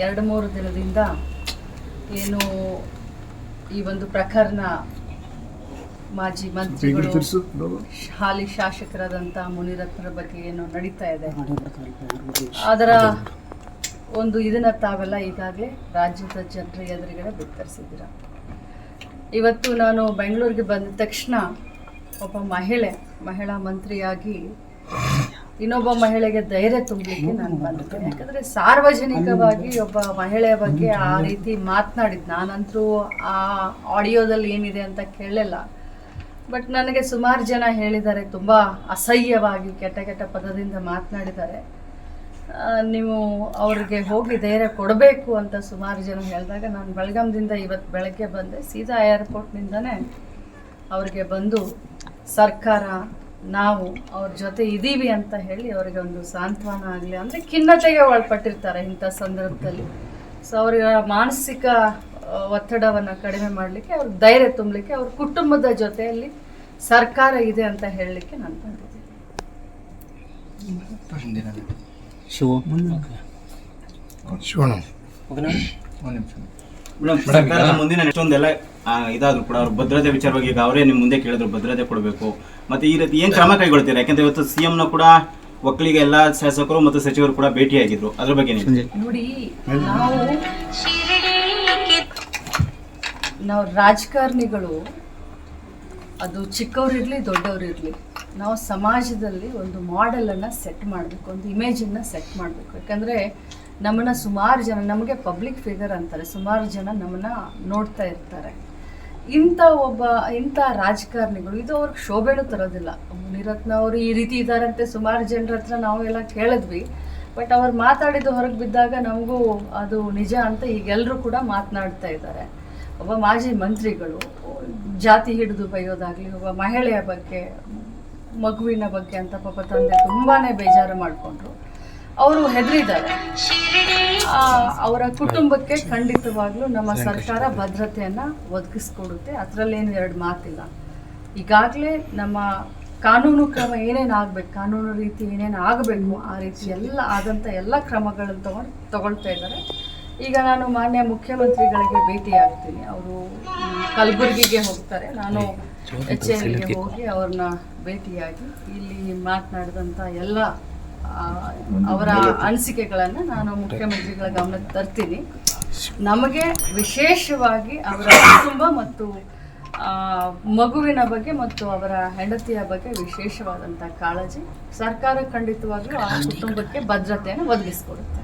ಎರಡು ಮೂರು ದಿನದಿಂದ ಏನು ಈ ಒಂದು ಪ್ರಕರಣ ಮಾಜಿ ಮಂತ್ರಿಗಳು ಹಾಲಿ ಶಾಸಕರಾದಂತಹ ಮುನಿರತ್ನರ ಬಗ್ಗೆ ಏನು ನಡೀತಾ ಇದೆ? ಅದರ ಒಂದು ಇದನ್ನ ತಾವೆಲ್ಲ ಈಗಾಗಲೇ ರಾಜ್ಯದ ಜನರ ಎದುರುಗಡೆ ಬಿತ್ತರಿಸಿದ್ದೀರ? ಇವತ್ತು ನಾನು ಬೆಂಗಳೂರಿಗೆ ಬಂದ ತಕ್ಷಣ ಒಬ್ಬ ಮಹಿಳೆ ಮಹಿಳಾ ಮಂತ್ರಿಯಾಗಿ ಇನ್ನೊಬ್ಬ ಮಹಿಳೆಗೆ ಧೈರ್ಯ ತುಂಬಲಿಕ್ಕೆ ನಾನು ಬಂದಿದ್ದೇನೆ ಯಾಕಂದ್ರೆ ಸಾರ್ವಜನಿಕವಾಗಿ ಒಬ್ಬ ಮಹಿಳೆಯ ಬಗ್ಗೆ ಆ ರೀತಿ ಮಾತನಾಡಿದ್. ನಾನಂತೂ ಆ ಆಡಿಯೋದಲ್ಲಿ ಏನಿದೆ ಅಂತ ಕೇಳಲಿಲ್ಲ. ಬಟ್ ನನಗೆ ಸುಮಾರು ಜನ ಹೇಳಿದ್ದಾರೆ, ತುಂಬ ಅಸಹ್ಯವಾಗಿ ಕೆಟ್ಟ ಕೆಟ್ಟ ಪದದಿಂದ ಮಾತನಾಡಿದ್ದಾರೆ. ನೀವು ಅವ್ರಿಗೆ ಹೋಗಿ ಧೈರ್ಯ ಕೊಡಬೇಕು ಅಂತ ಸುಮಾರು ಜನ ಹೇಳಿದಾಗ ನಾನು ಬೆಳಗಾಮದಿಂದ ಇವತ್ತು ಬೆಳಗ್ಗೆ ಬಂದೆ. ಸೀದಾ ಏರ್ಪೋರ್ಟ್ನಿಂದನೇ ಅವ್ರಿಗೆ ಬಂದು ಸರ್ಕಾರ ನಾವು ಅವ್ರ ಜೊತೆ ಇದ್ದೀವಿ ಅಂತ ಹೇಳಿ ಅವರಿಗೆ ಒಂದು ಸಾಂತ್ವನ ಆಗಲಿ ಅಂದರೆ ಖಿನ್ನತೆಗೆ ಒಳಪಟ್ಟಿರ್ತಾರೆ ಇಂಥ ಸಂದರ್ಭದಲ್ಲಿ. ಸೊ ಅವರ ಮಾನಸಿಕ ಒತ್ತಡವನ್ನು ಕಡಿಮೆ ಮಾಡಲಿಕ್ಕೆ ಅವ್ರ ಧೈರ್ಯ ತುಂಬಲಿಕ್ಕೆ ಅವ್ರ ಕುಟುಂಬದ ಜೊತೆಯಲ್ಲಿ ಸರ್ಕಾರ ಇದೆ ಅಂತ ಹೇಳಲಿಕ್ಕೆ ನಾನು ಬಂದಿದ್ದೀನಿ. ಶಿವ ಶಿವಣ್ಣ. ಮೇಡಮ್ ಸರ್ಕಾರದ ಮುಂದಿನ ಎಷ್ಟೊಂದೆಲ್ಲ ಇದಾದ್ರು ಕೂಡ ಅವ್ರ ಭದ್ರತೆ ವಿಚಾರವಾಗಿ ಈಗ ಅವರೇ ನಿಮ್ಮ ಮುಂದೆ ಕೇಳಿದ್ರು ಭದ್ರತೆ ಕೊಡಬೇಕು. ಮತ್ತೆ ಈ ರೀತಿ ಏನ್ ಕ್ರಮ ಕೈಗೊಳ್ತೀರಾ? ಯಾಕಂದ್ರೆ ಇವತ್ತು ಸಿಎಂ ನ ಕೂಡ ಒಕ್ಕಲಿಗೆ ಎಲ್ಲಾ ಶಾಸಕರು ಮತ್ತು ಸಚಿವರು ಕೂಡ ಭೇಟಿಯಾಗಿದ್ರು. ಅದ್ರ ಬಗ್ಗೆ ನೀವು. ನೋಡಿ ನಾವು ನಾವು ರಾಜಕಾರಣಿಗಳು ಅದು ಚಿಕ್ಕವ್ರಿರ್ಲಿ ದೊಡ್ಡವರಿರಲಿ. ನಾವು ಸಮಾಜದಲ್ಲಿ ಒಂದು ಮಾಡೆಲನ್ನು ಸೆಟ್ ಮಾಡಬೇಕು, ಒಂದು ಇಮೇಜನ್ನು ಸೆಟ್ ಮಾಡಬೇಕು. ಯಾಕಂದರೆ ನಮ್ಮನ್ನು ಸುಮಾರು ಜನ, ನಮಗೆ ಪಬ್ಲಿಕ್ ಫಿಗರ್ ಅಂತಾರೆ, ಸುಮಾರು ಜನ ನಮ್ಮನ್ನು ನೋಡ್ತಾ ಇರ್ತಾರೆ. ಇಂಥ ಒಬ್ಬ, ಇಂಥ ರಾಜಕಾರಣಿಗಳು, ಇದು ಅವ್ರಿಗೆ ಶೋಭೆನೂ ತರೋದಿಲ್ಲ. ಮುನಿರತ್ನ ಅವರು ಈ ರೀತಿ ಇದ್ದಾರಂತೆ ಸುಮಾರು ಜನರ ಹತ್ರ ನಾವು ಎಲ್ಲ ಕೇಳಿದ್ವಿ. ಬಟ್ ಅವ್ರು ಮಾತಾಡಿದ್ದು ಹೊರಗೆ ಬಿದ್ದಾಗ ನಮಗೂ ಅದು ನಿಜ ಅಂತ ಈಗೆಲ್ಲರೂ ಕೂಡ ಮಾತನಾಡ್ತಾ ಇದ್ದಾರೆ. ಒಬ್ಬ ಮಾಜಿ ಮಂತ್ರಿಗಳು, ಜಾತಿ ಹಿಡಿದು ಬೈಯೋದಾಗಲಿ, ಒಬ್ಬ ಮಹಿಳೆಯ ಬಗ್ಗೆ ಮಗುವಿನ ಬಗ್ಗೆ ಅಂತ ಪಾಪ ತಂದೆ ತುಂಬಾ ಬೇಜಾರು ಮಾಡಿಕೊಂಡ್ರು. ಅವರು ಹೆದರಿದ್ದಾರೆ. ಅವರ ಕುಟುಂಬಕ್ಕೆ ಖಂಡಿತವಾಗ್ಲೂ ನಮ್ಮ ಸರ್ಕಾರ ಭದ್ರತೆಯನ್ನು ಒದಗಿಸ್ಕೊಡುತ್ತೆ. ಅದರಲ್ಲೇನು ಎರಡು ಮಾತಿಲ್ಲ. ಈಗಾಗಲೇ ನಮ್ಮ ಕಾನೂನು ಕ್ರಮ ಏನೇನು ಆಗಬೇಕು ಕಾನೂನು ರೀತಿ ಏನೇನು ಆಗಬೇಕು ಆ ರೀತಿ ಎಲ್ಲ ಆದಂಥ ಎಲ್ಲ ಕ್ರಮಗಳನ್ನು ತಗೊಂಡು ತಗೊಳ್ತಾ ಇದ್ದಾರೆ. ಈಗ ನಾನು ಮಾನ್ಯ ಮುಖ್ಯಮಂತ್ರಿಗಳಿಗೆ ಭೇಟಿ ಆಗ್ತೀನಿ ಅವರು ಕಲಬುರಗಿಗೆ ಹೋಗ್ತಾರೆ. ನಾನು ಎಚ್ ಎಲ್ಗೆ ಹೋಗಿ ಅವ್ರನ್ನ ಭೇಟಿಯಾಗಿ ಇಲ್ಲಿ ಮಾತನಾಡಿದಂಥ ಎಲ್ಲ ಅವರ ಅನಿಸಿಕೆಗಳನ್ನು ನಾನು ಮುಖ್ಯಮಂತ್ರಿಗಳ ಗಮನಕ್ಕೆ ತರ್ತೀನಿ. ನಮಗೆ ವಿಶೇಷವಾಗಿ ಅವರ ಕುಟುಂಬ ಮತ್ತು ಮಗುವಿನ ಬಗ್ಗೆ ಮತ್ತು ಅವರ ಹೆಂಡತಿಯ ಬಗ್ಗೆ ವಿಶೇಷವಾದಂಥ ಕಾಳಜಿ ಸರ್ಕಾರ ಖಂಡಿತವಾಗ್ಲೂ ಆ ಕುಟುಂಬಕ್ಕೆ ಭದ್ರತೆಯನ್ನು ಒದಗಿಸ್ಕೊಡುತ್ತೆ.